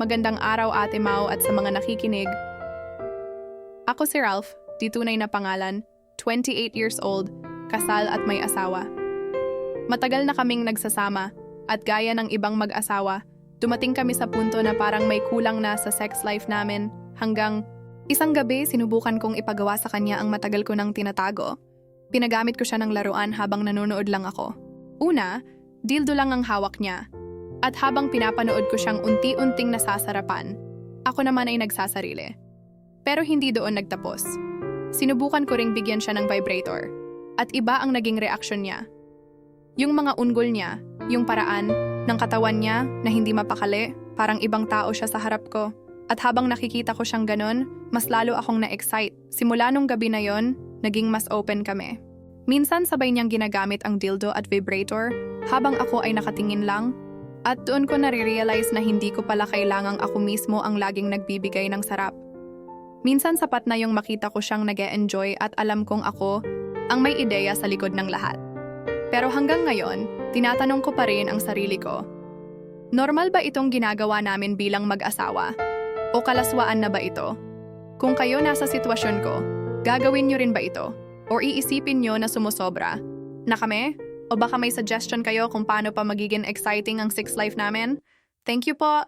Magandang araw Ate Mau at sa mga nakikinig. Ako si Ralph, di tunay na pangalan, 28 years old, kasal at may asawa. Matagal na kaming nagsasama at gaya ng ibang mag-asawa, dumating kami sa punto na parang may kulang na sa sex life namin hanggang isang gabi sinubukan kong ipagawa sa kanya ang matagal ko nang tinatago. Pinagamit ko siya ng laruan habang nanonood lang ako. Una, dildo lang ang hawak niya. At habang pinapanood ko siyang unti-unting nasasarapan, ako naman ay nagsasarili. Pero hindi doon nagtapos. Sinubukan ko ring bigyan siya ng vibrator. At iba ang naging reaksyon niya. Yung mga unggol niya, yung paraan ng katawan niya na hindi mapakali, parang ibang tao siya sa harap ko. At habang nakikita ko siyang ganon, mas lalo akong na-excite. Simula nung gabi na yon, naging mas open kami. Minsan sabay niyang ginagamit ang dildo at vibrator habang ako ay nakatingin lang at doon ko nare-realize na hindi ko pala kailangang ako mismo ang laging nagbibigay ng sarap. Minsan sapat na yung makita ko siyang nag enjoy at alam kong ako ang may ideya sa likod ng lahat. Pero hanggang ngayon, tinatanong ko pa rin ang sarili ko. Normal ba itong ginagawa namin bilang mag-asawa? O kalaswaan na ba ito? Kung kayo nasa sitwasyon ko, gagawin nyo rin ba ito? O iisipin nyo na sumusobra? Na kami? O baka may suggestion kayo kung paano pa magiging exciting ang sex life namin? Thank you po!